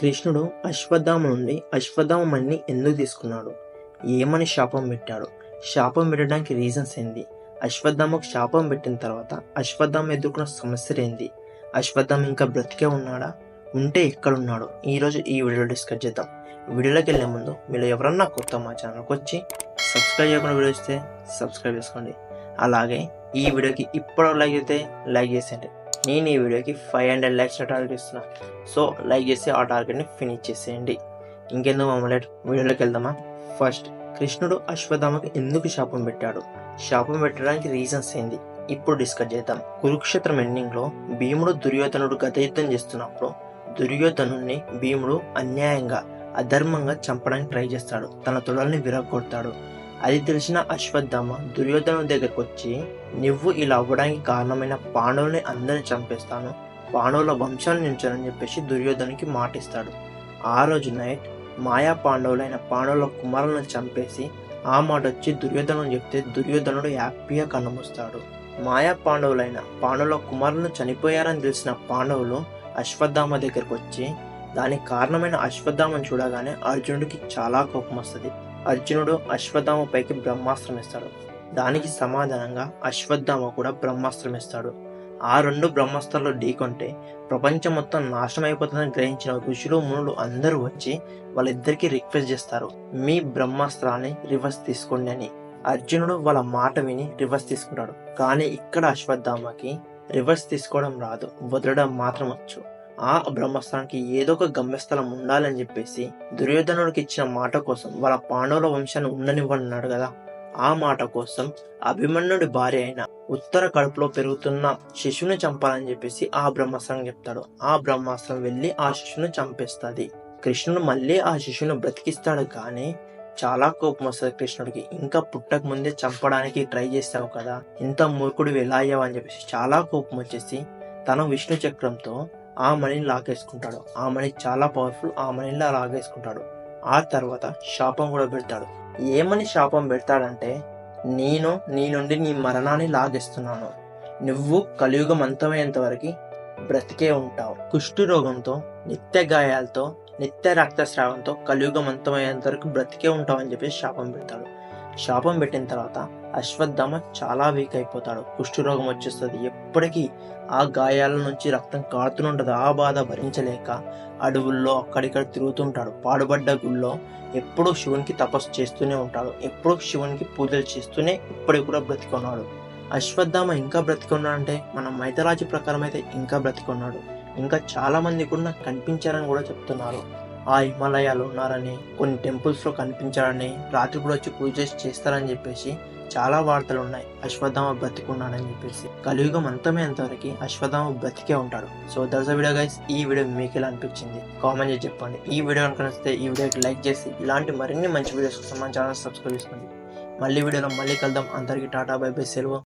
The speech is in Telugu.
కృష్ణుడు అశ్వత్థామ నుండి అశ్వత్థామని ఎందుకు తీసుకున్నాడు? ఏమని శాపం పెట్టాడు? శాపం పెట్టడానికి రీజన్స్ ఏంది? అశ్వత్థామకు శాపం పెట్టిన తర్వాత అశ్వత్థామ ఎదుర్కొన్న సమస్యలు ఏంది? అశ్వత్థామ ఇంకా బ్రతికే ఉన్నాడా? ఉంటే ఎక్కడున్నాడు? ఈరోజు ఈ వీడియో డిస్కస్ చేద్దాం. వీడియోలోకి వెళ్ళే ముందు మీరు ఎవరన్నా కొత్త మా ఛానల్కి వచ్చి సబ్స్క్రైబ్ చేయకుండా వీడియో ఇస్తే సబ్స్క్రైబ్ చేసుకోండి. అలాగే ఈ వీడియోకి ఇప్పుడు లైక్ అయితే లైక్ చేసేయండి. నేను ఈ వీడియోకి ఫైవ్ హండ్రెడ్ లైక్స్ టార్గెట్ ఇస్తున్నా సో లైక్ చేసి ఆ టార్గెట్ని ఫినిష్ చేసేయండి. ఇంకెందుకు మమ్మల్ని వీడియోలోకి వెళ్దామా? ఫస్ట్ కృష్ణుడు అశ్వత్థామకు ఎందుకు శాపం పెట్టాడు? శాపం పెట్టడానికి రీజన్స్ ఏంది ఇప్పుడు డిస్కస్ చేద్దాం. కురుక్షేత్రం ఎండింగ్లో భీముడు దుర్యోధనుడు గత యుద్ధం చేస్తున్నప్పుడు దుర్యోధనుడిని భీముడు అన్యాయంగా అధర్మంగా చంపడానికి ట్రై చేస్తాడు. తన తొడల్ని విరగొడతాడు. అది తెలిసిన అశ్వత్థామ దుర్యోధను దగ్గరకు వచ్చి నువ్వు ఇలా అవ్వడానికి కారణమైన పాండవుని అందరిని చంపేస్తాను. పాండవుల వంశాన్ని నించానని చెప్పేసి దుర్యోధనుకి మాటిస్తాడు. ఆ రోజు నైట్ మాయా పాండవులైన పాండవుల కుమారులను చంపేసి ఆ మాట వచ్చి దుర్యోధను చెప్తే దుర్యోధనుడు హ్యాపీగా కన్నుమూస్తాడు మాయా పాండవులైన పాండవుల కుమారులను చనిపోయారని తెలిసిన పాండవులు అశ్వత్థామ దగ్గరకు వచ్చి దానికి కారణమైన అశ్వత్థామను చూడగానే అర్జునుడికి చాలా కోపం వస్తుంది అర్జునుడు అశ్వత్థామ పైకి బ్రహ్మాస్త్రం ఇస్తాడు దానికి సమాధానంగా అశ్వత్థామ కూడా బ్రహ్మాస్త్రం ఇస్తాడు ఆ రెండు బ్రహ్మాస్త్రాలు ఢీకొంటే ప్రపంచం మొత్తం నాశనం అయిపోతుందని గ్రహించిన ఋషులు మునులు అందరూ వచ్చి వాళ్ళిద్దరికి రిక్వెస్ట్ చేస్తారు మీ బ్రహ్మాస్త్రాన్ని రివర్స్ తీసుకోండి అని. అర్జునుడు వాళ్ళ మాట విని రివర్స్ తీసుకుంటాడు. కానీ ఇక్కడ అశ్వత్థామకి రివర్స్ తీసుకోవడం రాదు. వదలడం మాత్రం వచ్చు. ఆ బ్రహ్మాస్త్రానికి ఏదో ఒక గమ్యస్థలం ఉండాలని చెప్పేసి దుర్యోధనుడికి ఇచ్చిన మాట కోసం వాళ్ళ పాండవుల వంశాన్ని ఉండనివ్వన్నాడు కదా. ఆ మాట కోసం అభిమన్యుడి భార్య అయిన ఉత్తర కడుపులో పెరుగుతున్న శిశువుని చంపాలని చెప్పేసి ఆ బ్రహ్మాస్త్రం చెప్తాడు. ఆ బ్రహ్మాస్త్రం వెళ్ళి ఆ శిశువుని చంపేస్తుంది. కృష్ణుడు మళ్ళీ ఆ శిశువుని బ్రతికిస్తాడు కానీ చాలా కోపం వస్తుంది కృష్ణుడికి. ఇంకా పుట్టక ముందే చంపడానికి ట్రై చేస్తావు కదా. ఇంత మూర్ఖుడు ఎలా అయ్యావు అని చెప్పేసి చాలా కోపం వచ్చేసి తన విష్ణు చక్రంతో ఆ మణిని లాగేసుకుంటాడు. ఆ మణి చాలా పవర్ఫుల్ ఆ మణిలా లాగేసుకుంటాడు. ఆ తర్వాత శాపం కూడా పెడతాడు. ఏమని శాపం పెడతాడంటే నేను నీ నుండి నీ మరణాన్ని లాగేస్తున్నాను. నువ్వు కలియుగం అంతమయ్యేంత వరకు బ్రతికే ఉంటావు. కుష్ఠురోగంతో నిత్య గాయాలతో నిత్య రక్తస్రావంతో కలియుగం అంతమయ్యేంత వరకు బ్రతికే ఉంటావు అని చెప్పి శాపం పెడతాడు. శాపం పెట్టిన తర్వాత అశ్వత్థామ చాలా వీక్ అయిపోతాడు. కుష్ఠరోగం వచ్చేస్తుంది. ఎప్పటికీ ఆ గాయాల నుంచి రక్తం కారుతుంటుంది ఆ బాధ భరించలేక అడవుల్లో అక్కడిక్కడ తిరుగుతుంటాడు. పాడుబడ్డ గుళ్ళో ఎప్పుడూ శివునికి తపస్సు చేస్తూనే ఉంటాడు. ఎప్పుడూ శివునికి పూజలు చేస్తూనే ఇప్పటికి కూడా బ్రతికున్నాడు. అశ్వత్థామ ఇంకా బ్రతికున్నాడంటే మన మైతరాజు ప్రకారం అయితే ఇంకా బ్రతికున్నాడు. ఇంకా చాలా మంది కూడా కనిపించారని కూడా చెప్తున్నారు. ఆ హిమాలయాలు ఉన్నారని కొన్ని టెంపుల్స్లో కనిపించారని రాత్రి కూడా వచ్చి పూజ చేస్తారని చెప్పేసి చాలా వార్తలు ఉన్నాయి. అశ్వత్థామ బ్రతికున్నాడని చెప్పేసి. కలియుగం అంతమైనంత వరకు అశ్వత్థామ బ్రతికే ఉంటాడు. సో దర్శ వీడియో గైస్ ఈ వీడియో మీకు ఎలా అనిపించింది? కామెంట్ చేసి చెప్పండి. ఈ వీడియో కనుక నచ్చితే ఈ వీడియోకి లైక్ చేసి ఇలాంటి మరిన్ని మంచి వీడియోస్ కోసం మన ఛానల్ సబ్స్క్రైబ్ చేసుకోండి. మళ్ళీ వీడియోలో మళ్ళీ కలుద్దాం. అందరికీ టాటా బై బై సెలవు.